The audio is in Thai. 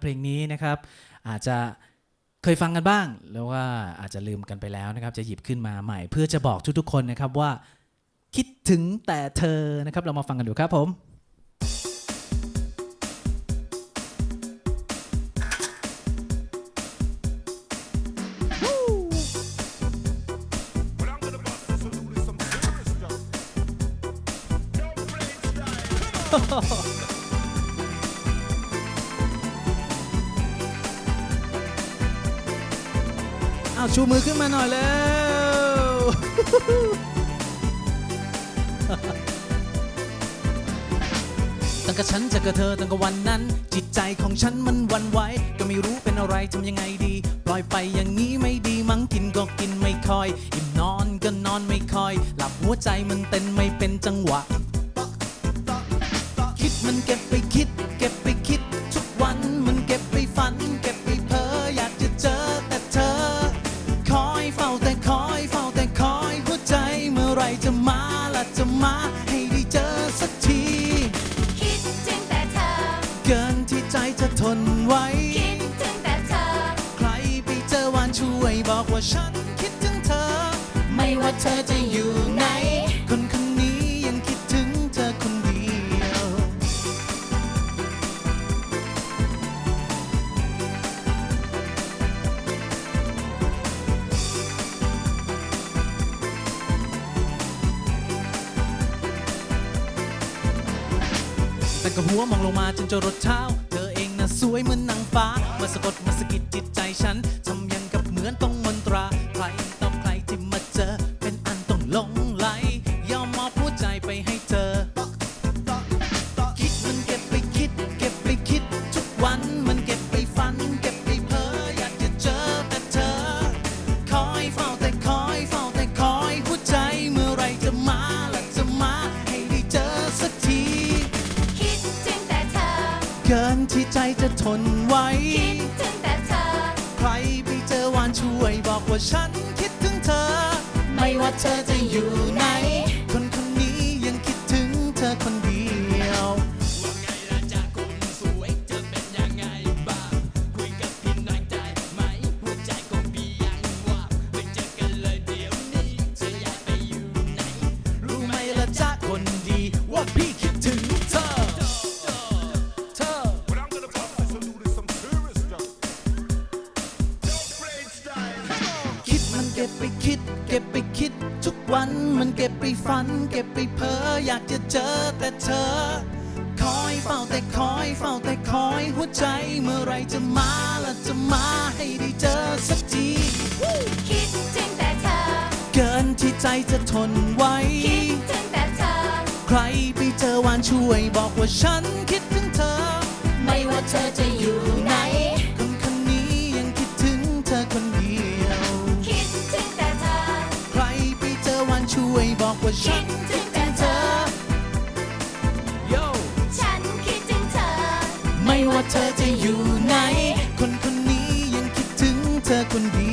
เพลงนี้นะครับ อาจจะเคยฟังกันบ้าง แล้วว่าอาจจะลืมกันไปแล้วนะครับ จะหยิบขึ้นมาใหม่ เพื่อจะบอกทุกๆคนนะครับว่า คิดถึงแต่เธอนะครับ เรามาฟังกันดูครับผม style. อ้าชูมือขึ้นมาหน่อยแล้ว ตั้งแต่ฉันจะกับเธอตั้งแต่วันนั้น จิตใจของฉันมันวันไหว ก็ไม่รู้เป็นอะไรทำยังไงดี ปล่อยไปอย่างนี้ไม่ดีมั้งกินก็กินไม่ค่อยอิ่มนอนก็นอนไม่ค่อย หลับหัวใจมันเต้นไม่เป็นจังหวะ คิดมันเก็บไปคิด มาให้ได้เจอสักที คิดถึงแต่เธอ เกินที่ใจจะทนไว้ คิดถึงแต่เธอ ใครไปเจอวานช่วยบอกว่าฉันคิดถึงเธอ ไม่ว่าเธอจะอยู่ไหนคน แต่ก็หัวมองลงมาจนจะรดเท้า เธอเองน่ะสวยเหมือนนางฟ้า มาสะกดมาสะกิดจิตใจฉันทำยังกับเหมือนต้องมนตรา ใครต่อใครที่มาเจอ เกินที่ใจจะทนไว้ คิดถึงแต่เธอ ใครไปเจอวานช่วยบอกว่าฉันคิดถึงเธอ ไม่ว่าเธอจะอยู่ไหน ไปคิด เก็บไปคิดทุกวันมันเก็บไปฝัน เก็บไปเพ้ออยากจะเจอแต่เธอ คอยเฝ้าแต่คอยเฝ้าแต่คอยหัวใจเมื่อไหรจะมาล่ะจะมาให้ได้เจอสักทีคิดถึงแต่เธอ เกินที่ใจจะทนไว้ คิดถึงแต่เธอ ใครไปเจอวานช่วยบอกว่าฉันคิดถึงเธอ ไม่ว่าเธอจะ วยบอกว่าฉัคินดถึงแต่เธอ โยฉันคิดถึงเธอ ไม่ว่าเธอจะอยู่ไหน คนคนนี้ยังคิดถึงเธอคนเดี